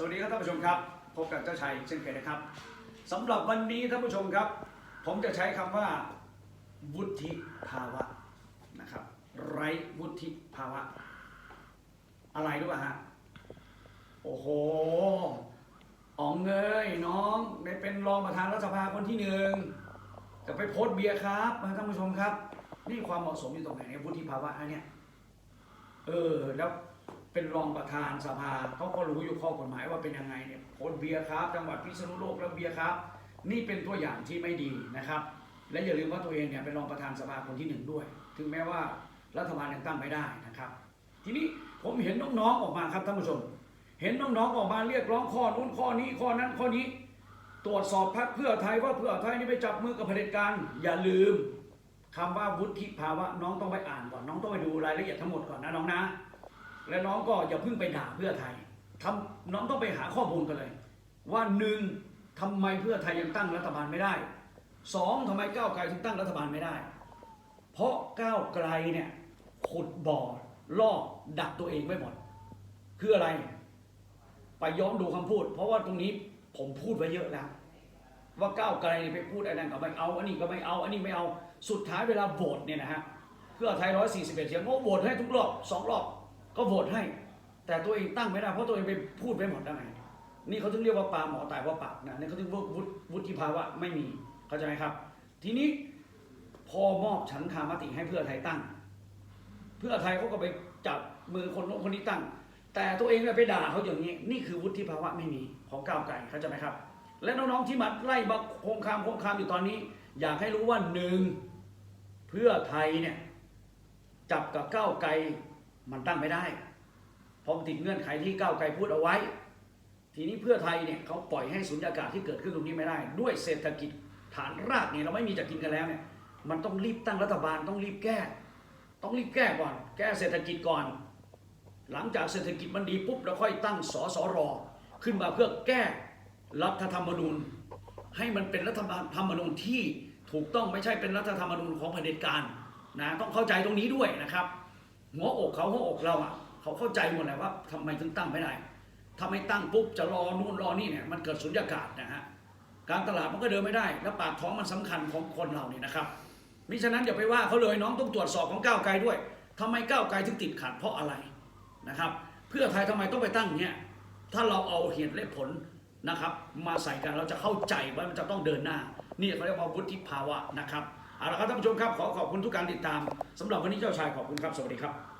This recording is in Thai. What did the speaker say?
สวัสดีครับท่านผู้ชมครับ พบกับเจ้าชัยเช่นเคยนะครับสำหรับวันนี้ท่านผู้ชมครับ ผมจะใช้คำว่า วุฒิภาวะนะครับ ไร้วุฒิภาวะ อะไรรู้ป่ะฮะโอ้โหอ๋องเงยน้องได้เป็นรองประธานรัฐสภาคนที่หนึ่งแต่ไปโพสเบียร์ครับท่านผู้ชมครับ นี่ความเหมาะสมอยู่ตรงไหนวุฒิภาวะอันเนี้ยเออแล้ว เป็นรองประธานสภาเขาก็รู้อยู่ข้อกฎหมายว่าเป็นยังไงเนี่ยโพลเบียร์ครับ จังหวัดพิษณุโลกแล้วเบียร์ครับ นี่เป็นตัวอย่างที่ไม่ดีนะครับ และอย่าลืมว่าตัวเองเนี่ยเป็นรองประธานสภาคนที่หนึ่งด้วย ถึงแม้ว่ารัฐบาลยังตั้งไม่ได้นะครับ ทีนี้ผมเห็นน้องๆออกมาครับท่านผู้ชม เห็นน้องๆออกมาเรียกร้องข้อนู้นข้อนี้ข้อนั้นข้อนี้ ตรวจสอบพรรคเพื่อไทยว่าเพื่อไทยนี่ไปจับมือกับเผด็จการอย่าลืมคำว่าวุฒิภาวะน้องต้องไปอ่านก่อนน้องต้องไปดูรายละเอียดทั้งหมดก่อนนะน้องนะ และน้องก็อย่าเพิ่งไปด่าเพื่อไทยทำน้องต้องไปหาข้อมูลกันเลย ว่าหนึ่งทำไมเพื่อไทยยังตั้งรัฐบาลไม่ได้สองทำไมก้าวไกลถึงตั้งรัฐบาลไม่ได้ เพราะก้าวไกลเนี่ยขุดบ่อล่อดักตัวเองไว้หมด คืออะไร ไปย้อนดูคำพูด เพราะว่าตรงนี้ผมพูดไว้เยอะแล้วว่าก้าวไกลไปพูดอะไรนั่นก็ไม่เอา อันนี้ก็ไม่เอา อันนี้ไม่เอา สุดท้ายเวลาโหวตเนี่ยนะฮะ เพื่อไทย141เอ็ดเสียงโหวตให้ทุกรอบสองรอบ ก็โหวตให้ แต่ตัวเองตั้งไม่ได้เพราะตัวเองไปพูดไปหมดแล้ไงนี่เขาถึงเรียกว่าปลาหมอตายเพราปากนะนี่เขาถึงวุฒิวุฒิภาวะไม่มีเข้าใจไหมครับ ทีนี้พอมอบฉันทามติให้เพื่อไทยตั้ง เพื่อไทยเขาก็ไปจับมือคนโน้นคนนี้ตั้ง แต่ตัวเองไปด่าเขาอย่างนี้ นี่คือวุฒิภาวะไม่มีของก้าวไกลเข้าใจไหมครับ และน้องๆที่มาไล่มาโคงคามโคงคามอยู่ตอนนี้ อยากให้รู้ว่าหนึ่งเพื่อไทยเนี่ยจับกับก้าวไกล มันตั้งไม่ได้เพราะติดเงื่อนไขที่ก้าวไกลพูดเอาไว้ ทีนี้เพื่อไทยเนี่ยเขาปล่อยให้สุญญากาศที่เกิดขึ้นตรงนี้ไม่ได้ ด้วยเศรษฐกิจฐานรากเนี่ยเราไม่มีจะกินกันแล้วเนี่ยมันต้องรีบตั้งรัฐบาลต้องรีบแก้ ต้องรีบแก้ก่อน แก้เศรษฐกิจก่อน หลังจากเศรษฐกิจมันดีปุ๊บเราค่อยตั้งสสรขึ้นมาเพื่อแก้รัฐธรรมนูญ ให้มันเป็นรัฐธรรมนูญที่ถูกต้องไม่ใช่เป็นรัฐธรรมนูญของเผด็จการนะต้องเข้าใจตรงนี้ด้วยนะครับ หัวอกเขาหัวอกเราอะเขาเข้าใจหมดแหละว่าทำไมถึงตั้งไม่ได้ถ้าไม่ตั้งปุ๊บจะรอนู่นรอนี่เนี่ยมันเกิดสุญญากาศนะฮะการตลาดมันก็เดินไม่ได้ แล้วปากท้องมันสำคัญของคนเราเนี่ยนะครับมิฉะนั้นอย่าไปว่าเขาเลยน้องต้องตรวจสอบของก้าวไกลด้วยทำไมก้าวไกลถึงติดขัดเพราะอะไรนะครับ เพื่อไทยทำไมต้องไปตั้งเนี่ยถ้าเราเอาเหตุและผลนะครับ มาใส่กันเราจะเข้าใจว่ามันจะต้องเดินหน้า นี่เขาเรียกว่าวุฒิภาวะนะครับ เอาละครับท่านผู้ชมครับขอขอบคุณทุกการติดตามสำหรับวันนี้เจ้าชายขอบคุณครับ สวัสดีครับ